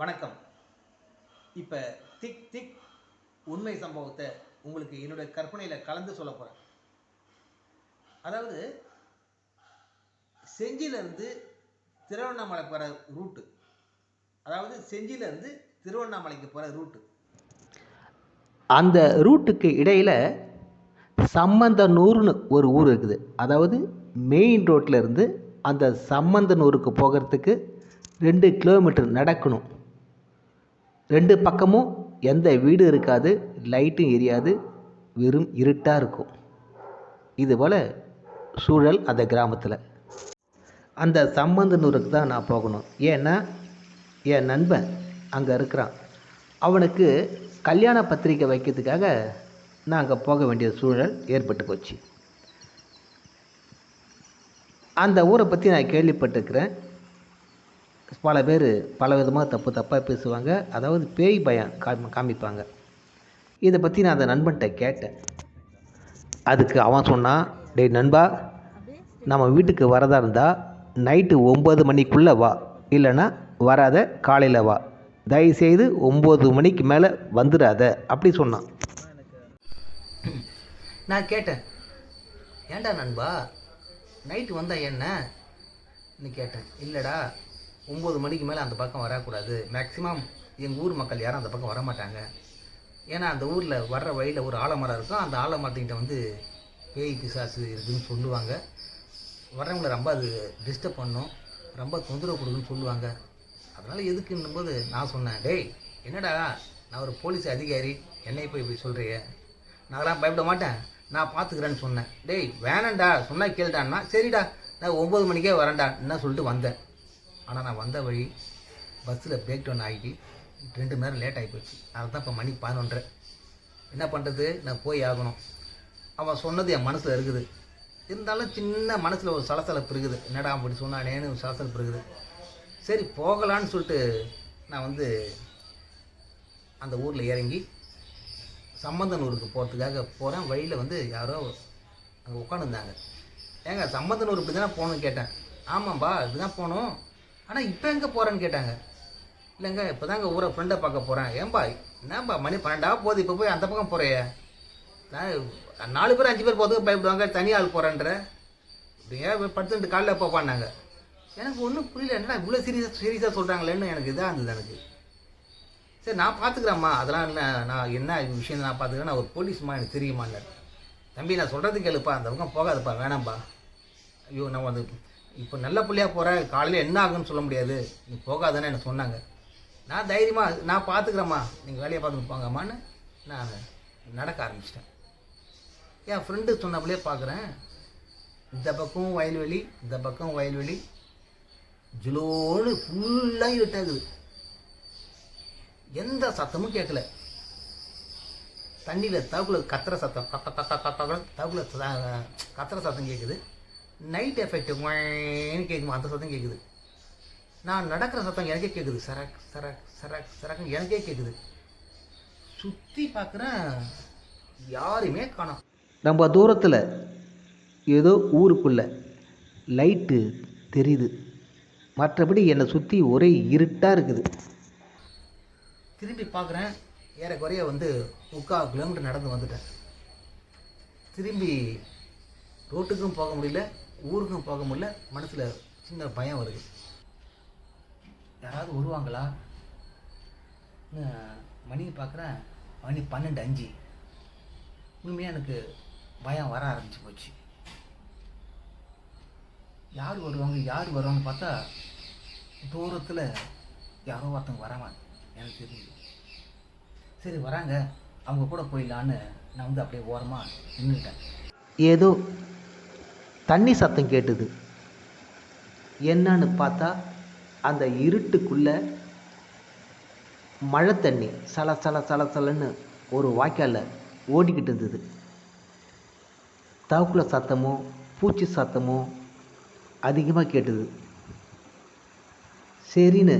வணக்கம். இப்போ திக் திக் உண்மை சம்பவத்தை உங்களுக்கு என்னுடைய கற்பனையில் கலந்து சொல்ல போகிறேன் அதாவது செஞ்சியிலேருந்து திருவண்ணாமலை போகிற ரூட்டு. அதாவது செஞ்சியிலேருந்து திருவண்ணாமலைக்கு போகிற ரூட்டு. அந்த ரூட்டுக்கு இடையில் சம்பந்தனூர்னு ஒரு ஊர் இருக்குது. அதாவது மெயின் ரோட்டில் இருந்து அந்த சம்பந்தனூருக்கு போகிறதுக்கு ரெண்டு கிலோமீட்டர் நடக்கணும். ரெண்டு பக்கமும் எந்த வீடு இருக்காது லைட்டும் எரியாது வெறும் இருட்டாக இருக்கும். இதுபோல் சூழல் அந்த கிராமத்தில். அந்த சம்பந்தனூருக்கு தான் நான் போகணும். ஏன்னா என் நண்பன் அங்கே இருக்கிறான். அவனுக்கு கல்யாண பத்திரிக்கை வைக்கிறதுக்காக நான் அங்கே போக வேண்டிய சூழல் ஏற்பட்டு போச்சு. அந்த ஊரை பற்றி நான் கேள்விப்பட்டிருக்கிறேன். பல பேர் பல விதமாக தப்பு தப்பாக பேசுவாங்க. அதாவது பேய் பயம் காமி காமிப்பாங்க. இதை பற்றி நான் அந்த நண்பன்கிட்ட கேட்டேன். அதுக்கு அவன் சொன்னான் டேய் நண்பா நம்ம வீட்டுக்கு வரதா இருந்தால் நைட்டு ஒம்பது மணிக்குள்ளே வா. இல்லைன்னா வராத காலையில் வா. தயவுசெய்து ஒம்பது மணிக்கு மேலே வந்துடாத அப்படி சொன்னான். நான் கேட்டேன் ஏன்டா நண்பா நைட்டு வந்தா என்ன? நீ கேட்டேன் இல்லைடா ஒம்பது மணிக்கு மேலே அந்த பக்கம் வரக்கூடாது. மேக்ஸிமம் எங்கள் ஊர் மக்கள் யாரும் அந்த பக்கம் வர மாட்டாங்க ஏன்னா அந்த ஊரில் வர்ற வழியில் ஒரு ஆலமரம் இருக்கும். அந்த ஆலமரத்துக்கிட்ட வந்து பேய் பிசாசு இருக்குதுன்னு சொல்லுவாங்க. வர்றவங்களை ரொம்ப அது டிஸ்டர்ப் பண்ணும். ரொம்ப தொந்தரவு கொடுக்குன்னு சொல்லுவாங்க. அதனால் எதுக்குன்னும் போது நான் சொன்னேன் டேய் என்னடா? நான் ஒரு போலீஸ் அதிகாரி. என்னை போய் இப்படி சொல்கிறீங்க நான்லாம் பயப்பட மாட்டேன். நான் பார்த்துக்கிறேன்னு சொன்னேன். டேய் வேணாம்டா. சொன்னால் கேளுடான்னா சரிடா. நான் ஒம்பது மணிக்கே வரேன்டா. என்ன சொல்லிட்டு வந்தேன். ஆனால் நான் வந்த வழி பஸ்ஸில் பிரேக் டவுன் ஆகிட்டு ரெண்டு மணி நேரம் லேட் ஆகி போச்சு. அதை தான் இப்போ மணி பதினொன்றரை. என்ன பண்ணுறது நான் போய் ஆகணும். அவன் சொன்னது என் மனசில் இருக்குது. இருந்தாலும் சின்ன மனசில் ஒரு சலசலப்பு இருக்குது. என்னடா அப்படி சொன்னானேன்னு ஒரு சலசலப்பு இருக்குது. சரி போகலான்னு சொல்லிட்டு நான் வந்து அந்த ஊரில் இறங்கி சம்பந்தனூருக்கு போகிறதுக்காக போகிறேன் வழியில் வந்து யாரோ அங்கே உட்காந்துருந்தாங்க ஏங்க சம்பந்தனூர் இப்படி தானே போகணும்னு கேட்டேன். ஆமாம்பா இப்படி தான் போகணும். ஆனால் இப்போ எங்கே போகிறேன்னு கேட்டாங்க. இல்லைங்க இப்போ தாங்க ஊரை ஃப்ரெண்டை பார்க்க போகிறேன் ஏன்பா என்னப்பா மணி பன்னெண்டாக போகுது இப்போ போய் அந்த பக்கம் போகிறையே நான் நாலு பேர் அஞ்சு பேர் போகிறதுக்கு பயப்படுவாங்க தனி ஆள் போகிறேன்ற இப்படியே படுத்துட்டு காலையில் போப்பான்னாங்க எனக்கு ஒன்றும் புரியல என்னடா இவ்வளோ சீரியஸாக சீரியஸாக சொல்கிறாங்களேன்னு எனக்கு இதாக இருந்தது எனக்கு. சரி நான் பார்த்துக்குறேம்மா அதெல்லாம் இல்லை நான் என்ன விஷயம் நான் பார்த்துக்கிறேன் நான் ஒரு போலீஸ்மா எனக்கு தெரியுமான்னு. தம்பி நான் சொல்கிறது கேளுப்பா அந்த பக்கம் போகாதப்பா வேணாம்ப்பா ஐயோ நான் வந்து இப்போ நல்ல பிள்ளையாக போகிற காலையில் என்ன ஆகுன்னு சொல்ல முடியாது. நீ போகாதன்னு எனக்கு சொன்னாங்க. நான் தைரியமாக நான் பார்த்துக்கிறேம்மா நீங்கள் வேலையை பார்த்துட்டு போங்கம்மான்னு நான் நடக்க ஆரம்பிச்சிட்டேன். என் ஃப்ரெண்டு சொன்னப்பலே பார்க்குறேன் இந்த பக்கம் வயல்வெளி இந்த பக்கம் வயல்வெளி. ஜுலோன்னு ஃபுல்லாக இருட்டாகுது எந்த சத்தமும் கேட்கல. தண்ணியில் தகுல கத்துற சத்தம் கத்த கத்த கத்த தகுல கத்துற சத்தம் கேட்குது நைட் எஃபெக்ட் கேட்குமா அந்த சத்தம் கேட்குது நான் நடக்கிற சத்தம் எனக்கே கேட்குது சரக் சரக் சரக் சரக்குன்னு எனக்கே கேட்குது சுற்றி பார்க்குறேன் யாருமே காணோம். ரொம்ப தூரத்தில் ஏதோ ஊருக்குள்ள லைட்டு தெரியுது. மற்றபடி என்னை சுற்றி ஒரே இருட்டாக இருக்குது. திரும்பி பார்க்குறேன் ஏறக்குறைய வந்து முக்கால் கிலோமீட்டர் நடந்து வந்துட்டேன். திரும்பி ரோட்டுக்கும் போக முடியல. ஊருக்கும் போக முடியல மனசில் சின்ன பயம் வருது. யாராவது வருவாங்களா? மணி பார்க்குறேன். மணி பன்னெண்டு அஞ்சு. உண்மையாக எனக்கு பயம் வர ஆரம்பிச்சு போச்சு. யார் வருவாங்க யார் வருவாங்கன்னு பார்த்தா தூரத்தில் யாரோ ஒருத்தவங்க வராங்க. எனக்கு தெரியுது சரி வராங்க. அவங்க கூட போயிடலான்னு நான் வந்து அப்படியே ஓரமாக நின்றுட்டேன். ஏதோ தண்ணி சத்தம் கேட்டுது. என்னன்னு பார்த்தா அந்த இருட்டுக்குள்ள மழை தண்ணி சல சல சல சலன்னு ஒரு வாய்க்காலில் ஓடிக்கிட்டு இருந்தது. தவக்குல சத்தமும் பூச்சி சத்தமும் அதிகமாக கேட்டுது. சரின்னு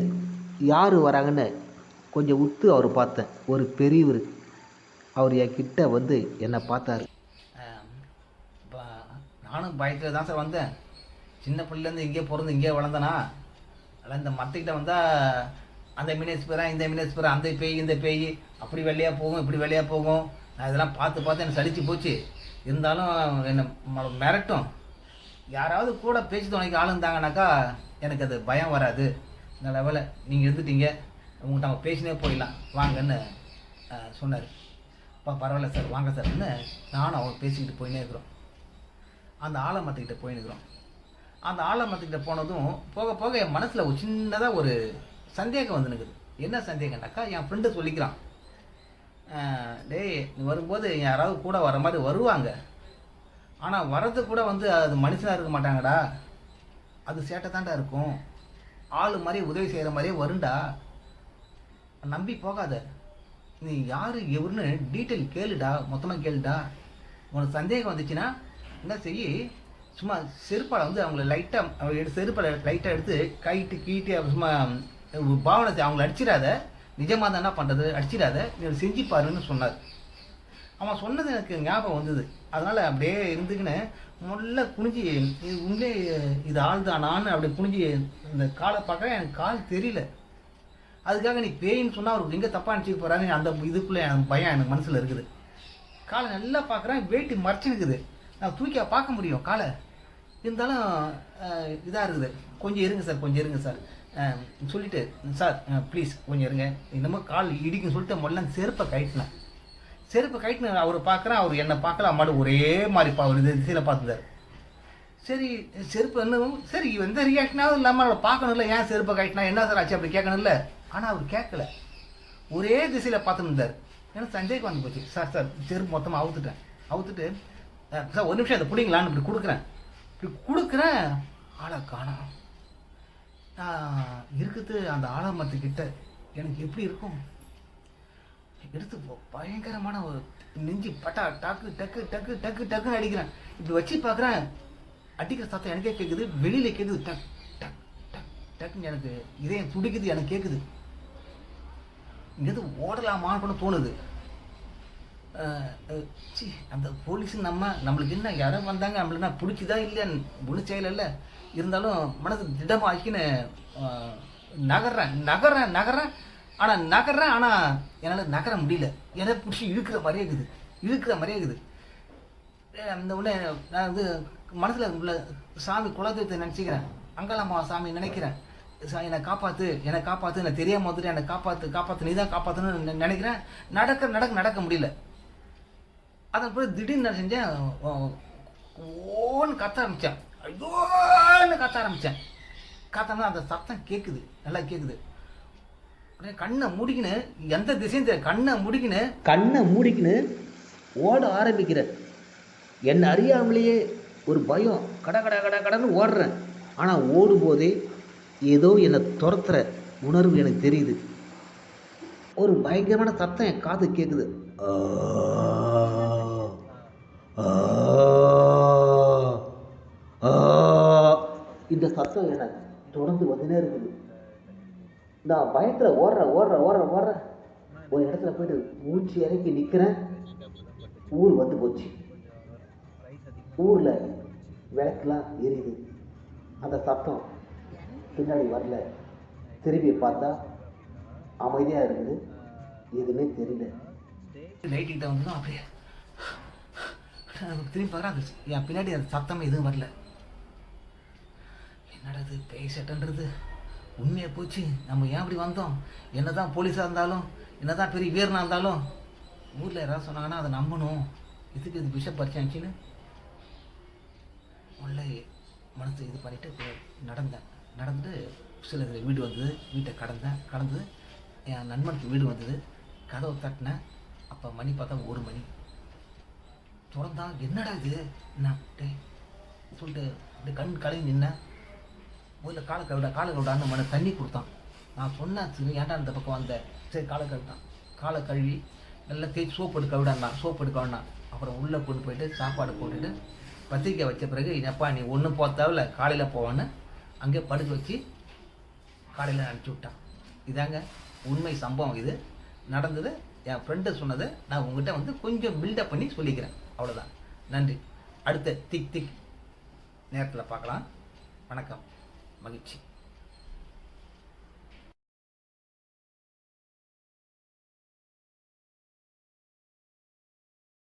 யார் வராங்கன்னு கொஞ்சம் உத்து அவர் பார்த்தேன் ஒரு பெரியவர். அவர் என் கிட்ட வந்து என்னை பார்த்தாரு. நானும் பயத்தில் தான் சார் வந்தேன். சின்ன பிள்ளைலேருந்து இங்கே பிறந்து இங்கே வளர்ந்தனா அதனால் இந்த மற்றக்கிட்ட வந்தால் அந்த மினிட்ஸ் பேரா இந்த மினிட்ஸ் பேரா அந்த பேய் இந்த பேய் அப்படி வெள்ளையாக போகும் இப்படி வெள்ளையாக போகும். நான் இதெல்லாம் பார்த்து பார்த்து எனக்கு சலிச்சு போச்சு. இருந்தாலும் என்னை ம- மிரட்டும். யாராவது கூட பேச்சு துணைக்கு ஆள் இருந்தாங்கனாக்கா எனக்கு அது பயம் வராது. இந்த லெவலில் நீங்கள் இருந்துட்டீங்க உங்கள்கிட்ட அவங்க பேசினே போயிடலாம். வாங்கன்னு சொன்னார். அப்பா பரவாயில்ல சார் வாங்க சார்னு நானும் அவங்க பேசிக்கிட்டு போயினே இருக்கிறோம். அந்த ஆலமரத்துக்கிட்ட போயினுக்கிறோம் அந்த ஆலமரத்துக்கிட்ட போனதும் போக போக என் மனசில் ஒரு சின்னதாக ஒரு சந்தேகம் வந்து நிற்குது என்ன சந்தேகம்னாக்கா என் ஃப்ரெண்டு சொல்லிக்கிறான். டேய் நீ வரும்போது யாராவது கூட வர மாதிரி வருவாங்க. ஆனால் வரது கூட வந்து அது மனுஷனாக இருக்க மாட்டாங்கடா. அது சேட்டை தாண்டா இருக்கும். ஆள் மாதிரி உதவி செய்கிற மாதிரியே வருண்டா நம்பி போகாத. நீ யார் எவருன்னு டீட்டெயில் கேளுடா மொத்தமாக கேளுடா. உனக்கு சந்தேகம் வந்துச்சுன்னா என்ன செய்யி? சும்மா செருப்பால் வந்து அவங்கள லைட்டாக எடுத்து செருப்பால் லைட்டாக எடுத்து கைட்டு கீட்டு சும்மா பாவனத்தை பாவனை அவங்கள அடிச்சிடாத. நிஜமாக தான் என்ன பண்ணுறது அடிச்சிடாத. நீ செஞ்சு பாருன்னு சொன்னார். அவன் சொன்னது எனக்கு ஞாபகம் வந்தது. அதனால் அப்படியே இருந்துக்கின்னு முல்ல குனிஞ்சி இது உண்மையே இது ஆள் தானான்னு அப்படி குனிஞ்சி இந்த காலை பார்க்க எனக்கு கால் தெரியல. அதுக்காக நீ பேயின்னு சொன்னால் அவருக்கு எங்கே தப்பாக நினச்சிக்க போகிறான்னு அந்த இதுக்குள்ளே எனக்கு பயம் எனக்கு மனசில் இருக்குது. காலை நல்லா பார்க்குறேன் வேட்டி மறைச்சிருக்குது நான் தூக்கி பார்க்க முடியும் காலை. இருந்தாலும் இதாக இருக்குது. கொஞ்சம் இருங்க சார் கொஞ்சம் இருங்க சார். சொல்லிட்டு சார் ப்ளீஸ் கொஞ்சம் இருங்க. என்னமோ கால் இடிக்குன்னு சொல்லிட்டு முதல்ல செருப்பை கழட்டினேன். செருப்பை கழட்டின அவரை பார்க்குறேன் அவர் என்னை பார்க்கல அம்மாடு ஒரே மாதிரி பா ஒரு திசையில் பார்த்துட்டார். சரி செருப்பு என்ன சரி எந்த ரியாக்ஷனாவது இல்லாமல் அவளை பார்க்கணும்ல ஏன் செருப்பை கட்டினா என்ன சார் ஆச்சு அப்படி கேட்கணும்ல ஆனால் அவர் கேட்கல. ஒரே திசையில் பார்த்துன்னு இருந்தார். சந்தேகம் வந்து போச்சு. சார் சார் செருப்பு மொத்தமாக அவுத்துட்டேன். அவுத்துட்டு சார் ஒரு நிமிஷம் அதை பிடிங்களான்னு இப்படி கொடுக்குறேன். இப்படி கொடுக்குறேன் ஆளை காணோம். நான் இருக்குது அந்த ஆலமரத்துக்கிட்ட எனக்கு எப்படி இருக்கும்? எடுத்து பயங்கரமான ஒரு நெஞ்சு பட்டா டக்கு டக்கு டக்கு டக்கு டக்குன்னு அடிக்கிறேன். இப்படி வச்சு பார்க்குறேன் அடிக்கிற சத்தம் எனக்கே கேட்குது வெளியில் கேட்குது டக் டக் டக் டக்குன்னு எனக்கு இதயம் துடிக்குது எனக்கு கேட்குது இங்கேருந்து ஓடலாமான்னு கூட தோணுது. சி ச்சீ அந்த போலீஸ் நம்ம நம்மளுக்கு என்ன யாரோ வந்தாங்க நம்மள என்ன பிடிக்குதா இல்லையான்னு ஒன்றும் செய்யலைல்ல இருந்தாலும் மனசு திடமாக்கின்னு நகர்றேன் நகர்றேன் நகர்றேன். ஆனால் நகர்றேன் ஆனால் என்னால் நகர முடியல. எதை பிடிச்சி இழுக்கிற மாதிரியே இருக்குது. இழுக்கிற மாதிரியே இருக்குது. அந்த உடனே நான் வந்து மனசில் உள்ள சாமி குலதெய்வத்தை நினச்சிக்கிறேன். அங்கலாமா சாமி நினைக்கிறேன். சா- என்னை காப்பாற்று என்னை காப்பாற்று நான் தெரியாம வந்துட்டு என்னை காப்பாற்று காப்பாற்று நீ தான் காப்பாற்றணும்னு நினைக்கிறேன். நடக்க நடக்க நடக்க முடியல. அதை போய் திடீர்னு நான் செஞ்சேன் ஓன்னு கத்த ஆரம்பித்தேன் ஐயோன்னு கத்த ஆரம்பித்தேன் கத்தனா அந்த சத்தம் கேட்குது நல்லா கேட்குது கண்ணை மூடிக்கின்னு எந்த திசையும் தெரியும் கண்ணை முடிக்கின்னு கண்ணை மூடிக்கின்னு ஓட ஆரம்பிக்கிறேன் என்னை அறியாமலேயே ஒரு பயம் கட கட கட கடன்னு ஓடுறேன். ஆனால் ஓடும்போதே ஏதோ என்னை துரத்துற உணர்வு எனக்கு தெரியுது. ஒரு பயங்கரமான சத்தம் என் காது கேட்குது ஆ. இந்த சத்தம் எனக்கு தொடர்ந்து வந்துனே இருக்குது. நான் பயத்தில் ஓடுறேன் ஓடுறேன் ஓடுறேன் ஓடுறேன். ஒரு இடத்துல போயிட்டு மூச்சு இறக்கி நிற்கிறேன் ஊர் வந்து போச்சு. ஊரில் விளக்குலாம் எரியுது. அந்த சத்தம் பின்னாடி வரல. திரும்பி பார்த்தா அமைதியாக இருக்குது எதுவுமே தெரியல. கிட்ட வந்து அப்படியே. திரும்பி பார்க்குறேன் அது என் பின்னாடி அந்த சத்தம் எதுவும் வரல. என்னடா இது பேய் சட்டன்றது உண்மையாக போச்சு. நம்ம ஏன் அப்படி வந்தோம்? என்ன தான் போலீஸாக இருந்தாலும் என்னதான் பெரிய வீரனாக இருந்தாலும் ஊரில் யாராவது சொன்னாங்கன்னா அதை நம்பணும். இதுக்கு இது பிஷப் பறிச்சாச்சுன்னு உள்ள மனசு இது பண்ணிட்டு நடந்தேன். நடந்துட்டு சில இதில் வீடு வந்தது வீட்டை கடந்தேன். கடந்து என் நண்பனுக்கு வீடு வந்தது. கதவை தட்டினேன். அப்போ மணி பார்த்தா ஒரு மணி. திறந்தா என்னடா இது? என்ன? சொல்லிட்டு இந்த கண் கலங்கி நின்ன முதல்ல காலை கழுவிடா காலை கழுவிடான்னு மன தண்ணி கொடுத்தான். நான் சொன்னேன் ஏன்டா இந்த பக்கம் வந்தேன் சரி காலை கழுவிட்டான். காலை கழுவி நல்லா தேய்ச்சி சோப் எடுக்க கழுவிடாண்ணா சோப் எடுக்க வேண்டாம். அப்புறம் உள்ளே கொண்டு போயிட்டு சாப்பாடு போட்டுட்டு பத்திரிக்கை வச்ச பிறகு என்னப்பா நீ ஒன்றும் போத்தாவில் காலையில் போவான்னு? அங்கே படுக்க வச்சு காலையில் அனுப்பிச்சி விட்டான். இதாங்க உண்மை சம்பவம் இது. நடந்தது என் ஃப்ரெண்டு சொன்னதை நான் உங்கள்கிட்ட வந்து கொஞ்சம் பில்டப் பண்ணி சொல்லிக்கிறேன். அவ்வளோதான் நன்றி. அடுத்த திக் திக் நேரத்தில் பார்க்கலாம். வணக்கம். மகிழ்ச்சி.